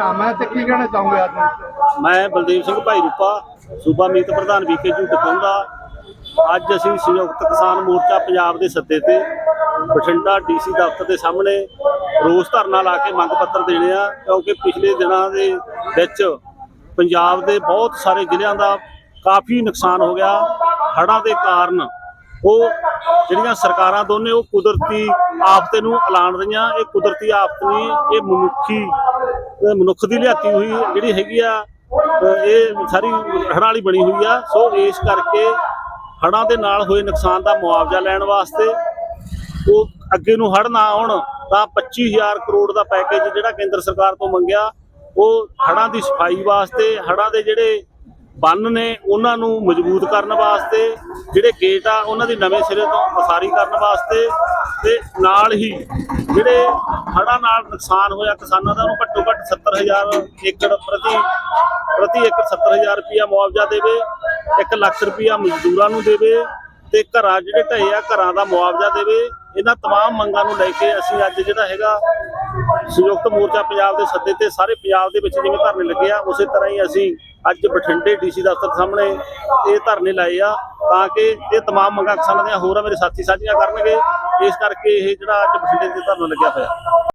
ਨਾਮ ਹੈ ਤੇ ਕੀ ਕਹਿਣਾ ਚਾਹੋਗੇ ਅੱਜ ਮੈਂ ਬਲਦੇਵ ਸਿੰਘ ਭਾਈ ਰੂਪਾ, ਸੂਬਾ ਮੀਤ ਪ੍ਰਧਾਨ ਵੀਕੇ ਜੂ ਟਕਾਉਂਦਾ ਅੱਜ ਅਸੀਂ ਸੰਯੁਕਤ ਕਿਸਾਨ ਮੋਰਚਾ ਪੰਜਾਬ ਦੇ ਸੱਦੇ ਤੇ ਬਠਿੰਡਾ ਡੀਸੀ ਦਫ਼ਤਰ ਦੇ ਸਾਹਮਣੇ ਰੋਸ ਧਰਨਾ ਲਾ ਕੇ ਮੰਗ ਪੱਤਰ ਦੇਣੇ ਆ, ਕਿਉਂਕਿ ਪਿਛਲੇ ਦਿਨਾਂ ਦੇ ਵਿੱਚ ਪੰਜਾਬ ਦੇ ਬਹੁਤ ਸਾਰੇ ਜ਼ਿਲ੍ਹਿਆਂ ਦਾ ਕਾਫੀ ਨੁਕਸਾਨ ਹੋ ਗਿਆ। ਹੜ੍ਹਾਂ ਦੇ ਕਾਰਨ ਉਹ ਜਿਹੜੀਆਂ ਸਰਕਾਰਾਂ ਦੋਨੇ, ਉਹ ਕੁਦਰਤੀ ਆਫਤ ਨੂੰ ਐਲਾਨ ਰਹੀਆਂ। ਇਹ ਕੁਦਰਤੀ ਆਫਤ ਨਹੀਂ, ਇਹ ਮਨੁੱਖੀ ਮਨੁੱਖ ਦੀ ਲਿਆਤੀ ਹੋਈ ਜਿਹੜੀ ਹੈਗੀ ਆ ਇਹ ਸਾਰੀ ਹੜ੍ਹਾਂ ਵਾਲੀ ਬਣੀ ਹੋਈ ਆ। ਸੋ ਇਸ ਕਰਕੇ ਹੜ੍ਹਾਂ ਦੇ ਨਾਲ ਹੋਏ ਨੁਕਸਾਨ ਦਾ ਮੁਆਵਜ਼ਾ ਲੈਣ ਵਾਸਤੇ ਉਹ ਅੱਗੇ ਨੂੰ ਹੜ੍ਹ ਨਾ ਆਉਣ ਤਾਂ 25000 ਕਰੋੜ ਦਾ ਪੈਕੇਜ ਜਿਹੜਾ ਕੇਂਦਰ ਸਰਕਾਰ ਤੋਂ ਮੰਗਿਆ, ਉਹ ਹੜ੍ਹਾਂ ਦੀ ਸਫ਼ਾਈ ਵਾਸਤੇ, ਹੜ੍ਹਾਂ ਦੇ ਜਿਹੜੇ ਬੰਨ ਨੇ ਉਹਨਾਂ ਨੂੰ ਮਜ਼ਬੂਤ ਕਰਨ ਵਾਸਤੇ, ਜਿਹੜੇ ਗੇਟ ਆ ਉਹਨਾਂ ਦੀ ਨਵੇਂ ਸਿਰੇ ਤੋਂ ਉਸਾਰੀ ਕਰਨ ਵਾਸਤੇ ਤੇ ਨਾਲ ਹੀ ਜਿਹੜੇ ਹੜ੍ਹਾਂ ਨਾਲ ਨੁਕਸਾਨ ਹੋਇਆ ਕਿਸਾਨਾਂ ਦਾ ਉਹਨੂੰ ਘੱਟੋ ਘੱਟ 70000 ਏਕੜ ਪ੍ਰਤੀ ਪ੍ਰਤੀ ਏਕੜ 70000 ਰੁਪਇਆ ਮੁਆਵਜ਼ਾ ਦੇਵੇ 1 ਲੱਖ ਰੁਪਇਆ ਮਜ਼ਦੂਰਾਂ ਨੂੰ ਦੇਵੇ ਤੇ ਘਰਾਂ ਜਿਹੜੇ ਢਏ ਆ ਘਰਾਂ ਦਾ ਮੁਆਵਜ਼ਾ ਦੇਵੇ ਇਹਨਾਂ तमाम ਮੰਗਾਂ ਨੂੰ ਲੈ ਕੇ ਅਸੀਂ ਅੱਜ ਜਿਹੜਾ ਹੈਗਾ ਸੰਯੁਕਤ ਮੋਰਚਾ ਪੰਜਾਬ ਦੇ ਸੱਦੇ ਤੇ ਸਾਰੇ ਪੰਜਾਬ ਦੇ ਵਿੱਚ ਜਿਵੇਂ ਧਰਨੇ ਲੱਗੇ ਆ ਉਸੇ ਤਰ੍ਹਾਂ ਹੀ ਅਸੀਂ ਅੱਜ ਬਠਿੰਡੇ ਡੀਸੀ ਦਫ਼ਤਰ ਸਾਹਮਣੇ ਇਹ ਧਰਨੇ ਲਾਏ ਆ ਤਾਂ ਕਿ ਇਹ तमाम ਮੰਗਾਂ ਕਿਸਾਨਾਂ ਦੀਆਂ ਹੋਰ ਆ ਮੇਰੇ ਸਾਥੀ ਸਾਂਝੀਆਂ ਕਰਨਗੇ ਇਸ ਕਰਕੇ ਇਹ ਜਿਹੜਾ ਅੱਜ ਬਠਿੰਡੇ ਦੇ ਧਰਨਾ ਲੱਗਿਆ ਹੋਇਆ।